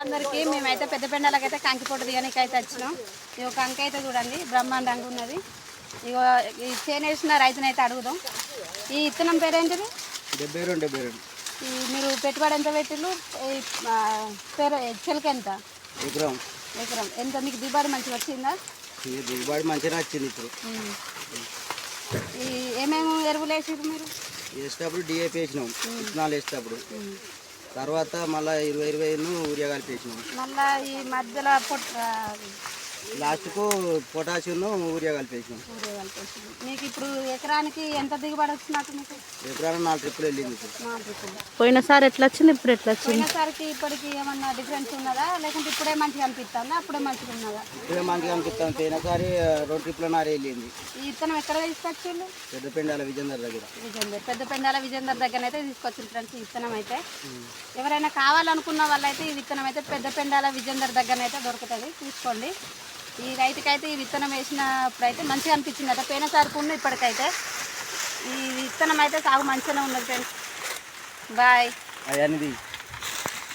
అందరికీ మేమైతే పెద్ద పెండాలకైతే కంకి పొట్టు దిగడానికి అయితే వచ్చినాం. ఇది ఒక కంకి అయితే చూడండి బ్రహ్మాండంగా ఉన్నది. ఇగో ఈ చేనేసిన రైతుని అయితే అడుగుదాం. ఈ ఇత్తనం పేరేంటిది? డెబ్బై రెండు డెబ్బై రెండు ఈ మీరు పెట్టుబడి ఎంత పెట్టిళ్ళు ఈ, పేరు చిలక ఎంత? ఎకరం. ఎకరం. ఎంత? మీకు దిగుబడి మంచిగా వచ్చిందా? దిగుబడి మంచిగా వచ్చింది ఇప్పుడు. ఈ ఏమేమి ఎరువులు వేసిర్రు మీరు? వేసేటప్పుడు డిఏపి వేసినాం. విత్తనాలు వేసేటప్పుడు. తర్వాత మళ్ళీ ఇరవై ఇరవైను ఊరియా కలిపి వేసినాం మళ్ళా ఈ మధ్యలో పొట్ట లాస్ట్కు పొటాషియం ఊరియా కలిపి వేసినాం ఊరే కలిపేసింది. మీకు ఇప్పుడు ఎకరానికి ఎంత దిగుబడి వచ్చినట్టు మీకు? ఎకరాన నాలుగు ట్రిప్పులు వెళ్ళింది నాలుగు పోయినసారి ఎట్లా వచ్చింది? ఇప్పుడు ఎట్లా వచ్చింది? పోయినసారికి ఇప్పటికి ఏమన్నా డిఫరెన్స్ ఉన్నదా? లేకుంటే ఇప్పుడే మంచిగా అనిపిస్తుందా? అప్పుడే మంచిగా ఉన్నదా? ఇప్పుడే మంచిగా అనిపిస్తాం పోయినసారి రెండు ట్రిప్పుల నార వెళ్ళింది. ఈ ఇత్తనం ఎక్కడ తీసుకొచ్చిళ్ళు పెద్ద పెండాల విజయందర్ దగ్గర. విజేందర్. పెద్ద పెండాల విజేందర్ దగ్గర అయితే తీసుకొచ్చిన ఫ్రెండ్స్ ఈ విత్తనం అయితే. ఎవరైనా కావాలనుకున్న వాళ్ళైతే ఈ విత్తనం అయితే పెద్ద పెండాల విజేందర్ దగ్గర అయితే దొరుకుతుంది. తీసుకోండి. ఈ రైతుకైతే ఈ విత్తనం వేసినప్పుడు అయితే మంచిగా అనిపించింది అట. పోయినసారికి ఉన్న ఇప్పటికైతే. ఈ విత్తనం అయితే సాగు మంచిగానే ఉన్నది ఫ్రెండ్స్ బాయ్